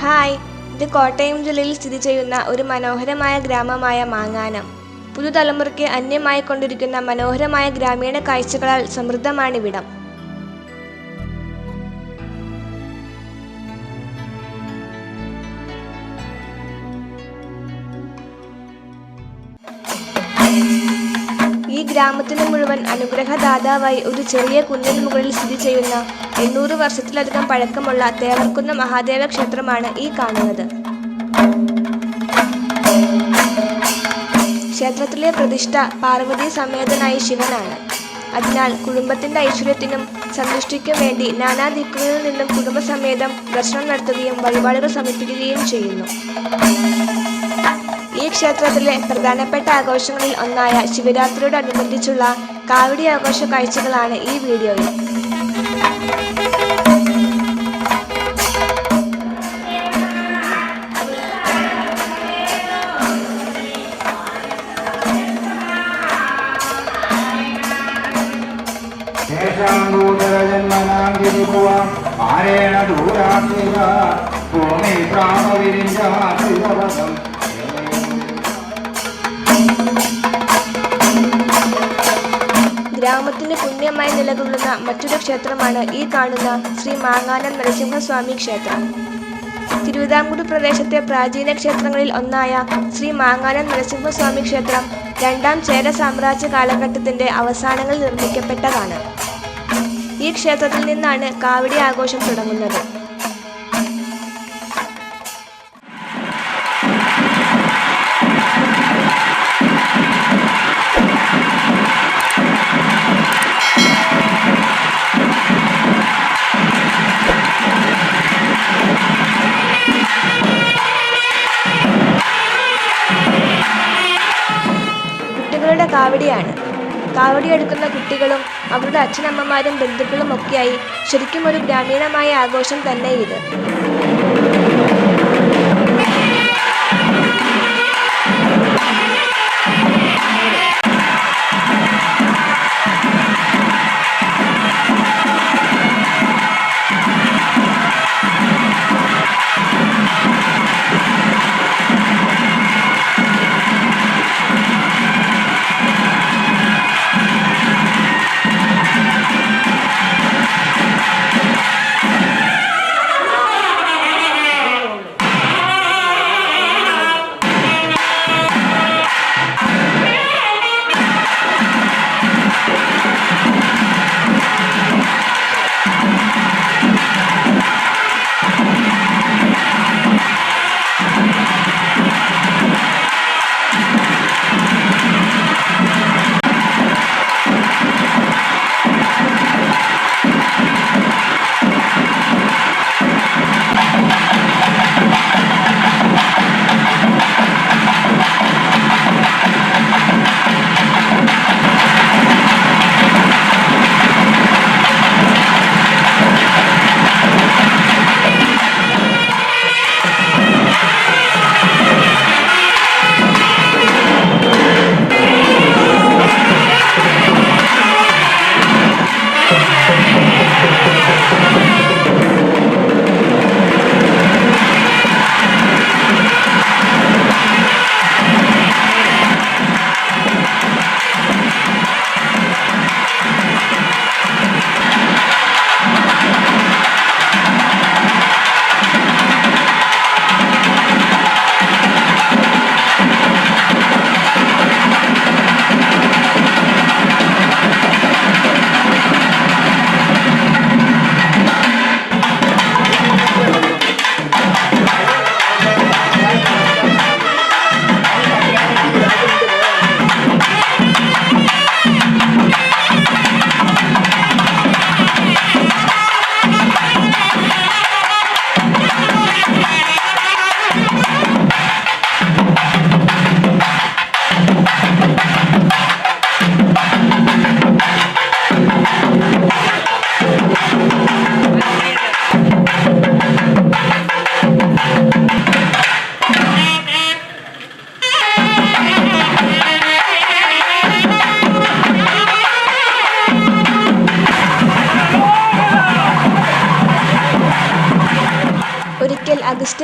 Hi ഇത് കോട്ടയം ജില്ലയിൽ സ്ഥിതി ചെയ്യുന്ന ഒരു മനോഹരമായ ഗ്രാമമായ മാങ്ങാനം. പുതുതലമുറയ്ക്ക് അന്യമായിക്കൊണ്ടിരിക്കുന്ന മനോഹരമായ ഗ്രാമീണ കാഴ്ചകളാൽ സമൃദ്ധമാണിവിടം. ഗ്രാമത്തിന് മുഴുവൻ അനുഗ്രഹദാതാവായി ഒരു ചെറിയ കുന്നിന് മുകളിൽ സ്ഥിതി ചെയ്യുന്ന എണ്ണൂറ് വർഷത്തിലധികം പഴക്കമുള്ള തേവർക്കുന്ന മഹാദേവ ക്ഷേത്രമാണ് ഈ കാണുന്നത്. ക്ഷേത്രത്തിലെ പ്രതിഷ്ഠ പാർവതി സമേതനായ ശിവനാണ്. അതിനാൽ കുടുംബത്തിന്റെ ഐശ്വര്യത്തിനും സന്തുഷ്ടിക്കും വേണ്ടി നാനാ ദിക്കുകളിൽ നിന്നും കുടുംബസമേതം ദർശനം നടത്തുകയും വഴിപാടുകൾ സമർപ്പിക്കുകയും ചെയ്യുന്നു. ക്ഷേത്രത്തിലെ പ്രധാനപ്പെട്ട ആഘോഷങ്ങളിൽ ഒന്നായ ശിവരാത്രിയോടനുബന്ധിച്ചുള്ള കാവടി ആഘോഷ കാഴ്ചകളാണ് ഈ വീഡിയോയിൽ. ആരേണ ദൂരാ ഭൂമി പ്രാണവിരിഞ്ചാത്രിതവസം ഗ്രാമത്തിന് പുണ്യമായി നിലകൊള്ളുന്ന മറ്റൊരു ക്ഷേത്രമാണ് ഈ കാണുന്ന ശ്രീ മാങ്ങാനം നരസിംഹസ്വാമി ക്ഷേത്രം. തിരുവിതാംകൂർ പ്രദേശത്തെ പ്രാചീന ക്ഷേത്രങ്ങളിൽ ഒന്നായ ശ്രീ മാങ്ങാനം നരസിംഹസ്വാമി ക്ഷേത്രം രണ്ടാം ചേര സാമ്രാജ്യ കാലഘട്ടത്തിന്റെ അവസാനങ്ങളിൽ നിർമ്മിക്കപ്പെട്ടതാണ്. ഈ ക്ഷേത്രത്തിൽ നിന്നാണ് കാവടി ആഘോഷം തുടങ്ങുന്നത്. കാവടിയാണ്. കാവടി എടുക്കുന്ന കുട്ടികളും അവരുടെ അച്ഛനമ്മമാരും ബന്ധുക്കളും ഒക്കെയായി ശരിക്കും ഒരു ഗ്രാമീണമായ ആഘോഷം തന്നെ ഇത്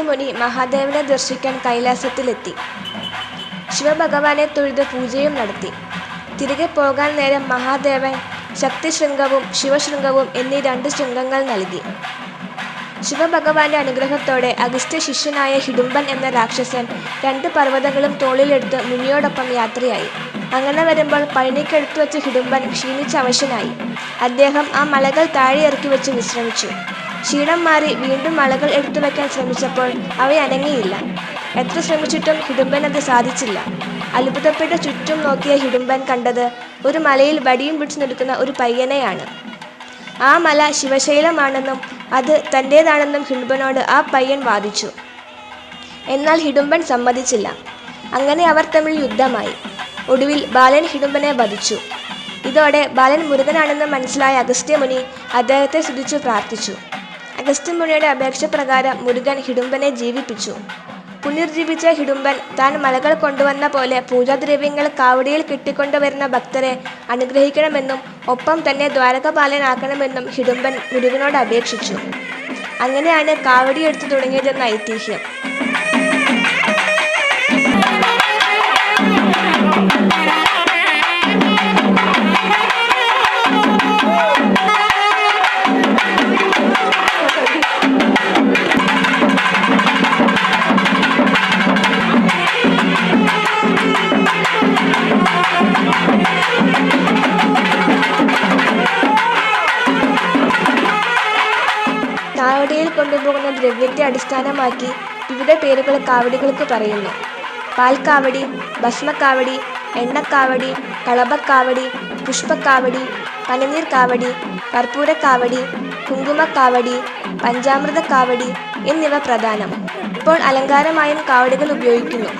മുനി മഹാദേവനെ ദർശിക്കാൻ കൈലാസത്തിലെത്തി. ശിവഭഗവാനെ തൊഴുത് പൂജയും നടത്തി. തിരികെ പോകാൻ നേരം മഹാദേവൻ ശക്തിശൃംഗവും ശിവശൃംഗവും എന്നീ രണ്ട് ശൃംഗങ്ങൾ നൽകി. ശിവഭഗവാന്റെ അനുഗ്രഹത്തോടെ അഗസ്ത്യ ശിഷ്യനായ ഹിഡുംബൻ എന്ന രാക്ഷസൻ രണ്ട് പർവതങ്ങളും തോളിലെടുത്ത് മുനിയോടൊപ്പം യാത്രയായി. അങ്ങനെ വരുമ്പോൾ പഴനിക്കെടുത്തു വെച്ച് ഹിഡുംബൻ ക്ഷീണിച്ച അവശനായി. അദ്ദേഹം ആ മലകൾ താഴെ ഇറക്കി വെച്ച് വിശ്രമിച്ചു. ക്ഷീണം മാറി വീണ്ടും മലകൾ എടുത്തു വയ്ക്കാൻ ശ്രമിച്ചപ്പോൾ അവ അനങ്ങിയില്ല. എത്ര ശ്രമിച്ചിട്ടും ഹിഡുംബൻ അത് സാധിച്ചില്ല. അത്ഭുതപ്പെട്ട് ചുറ്റും നോക്കിയ ഹിഡുംബൻ കണ്ടത് ഒരു മലയിൽ വടിയും പിടിച്ചു നിൽക്കുന്ന ഒരു പയ്യനെയാണ്. ആ മല ശിവശൈലമാണെന്നും അത് തന്റേതാണെന്നും ഹിഡുംബനോട് ആ പയ്യൻ വാദിച്ചു. എന്നാൽ ഹിഡുംബൻ സമ്മതിച്ചില്ല. അങ്ങനെ അവർ തമ്മിൽ യുദ്ധമായി. ഒടുവിൽ ബാലൻ ഹിഡുംബനെ വധിച്ചു. ഇതോടെ ബാലൻ മുരുകനാണെന്ന് മനസ്സിലായ അഗസ്ത്യമുനി അദ്ദേഹത്തെ സ്തുതിച്ചു പ്രാർത്ഥിച്ചു. അഗസ്ത്യമുനിയുടെ അപേക്ഷ പ്രകാരം മുരുകൻ ഹിഡുംബനെ ജീവിപ്പിച്ചു. പുനർജീവിച്ച ഹിഡുംബൻ താൻ മലകൾ കൊണ്ടുവന്ന പോലെ പൂജാദ്രവ്യങ്ങൾ കാവടിയിൽ കിട്ടിക്കൊണ്ടുവരുന്ന ഭക്തരെ അനുഗ്രഹിക്കണമെന്നും ഒപ്പം തന്നെ ദ്വാരകപാലനാക്കണമെന്നും ഹിഡുംബൻ മുരുകനോട് അപേക്ഷിച്ചു. അങ്ങനെയാണ് കാവടി എടുത്തു തുടങ്ങിയതെന്ന ഐതിഹ്യം. ദ്രവ്യത്തെ അടിസ്ഥാനമാക്കി വിവിധ പേരുകൾ കാവടികൾക്ക് പറയുന്നു. പാൽക്കാവടി ഭസ്മക്കാവടി എണ്ണക്കാവടി കളഭക്കാവടി പുഷ്പക്കാവടി പനനീർ കാവടി കർപ്പൂരക്കാവടി കുങ്കുമക്കാവടി പഞ്ചാമൃത കാവടി എന്നിവ പ്രധാനം. ഇപ്പോൾ അലങ്കാരമായും കാവടികൾ ഉപയോഗിക്കുന്നു.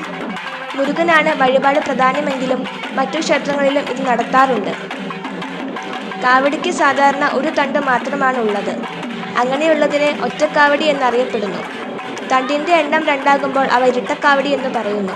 മുരുകനാണ് വഴിപാട് പ്രധാനമെങ്കിലും മറ്റു ക്ഷേത്രങ്ങളിലും ഇത് നടത്താറുണ്ട്. കാവടിക്ക് സാധാരണ ഒരു തണ്ട് മാത്രമാണ് ഉള്ളത് അങ്ങനെയുള്ളതിനെ ഒറ്റക്കാവടി എന്നറിയപ്പെടുന്നു. തണ്ടിന്റെ എണ്ണം രണ്ടാകുമ്പോൾ അവ ഇരട്ടക്കാവടി എന്ന് പറയുന്നു.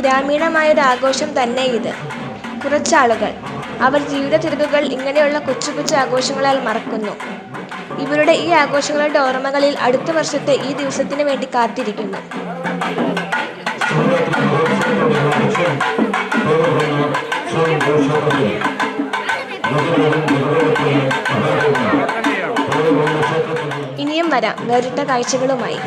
ഗ്രാമീണമായൊരു ആഘോഷം തന്നെ ഇത്. കുറച്ചാളുകൾ. അവർ ജീവിത തിരക്കുകൾ ഇങ്ങനെയുള്ള കൊച്ചു കൊച്ചു ആഘോഷങ്ങളാൽ മറക്കുന്നു. ഇവരുടെ ഈ ആഘോഷങ്ങളുടെ ഓർമ്മകളിൽ അടുത്ത വർഷത്തെ ഈ ദിവസത്തിന് വേണ്ടി കാത്തിരിക്കുന്നു. ഇനിയും വരാം. വേറിട്ട കാഴ്ചകളുമായി.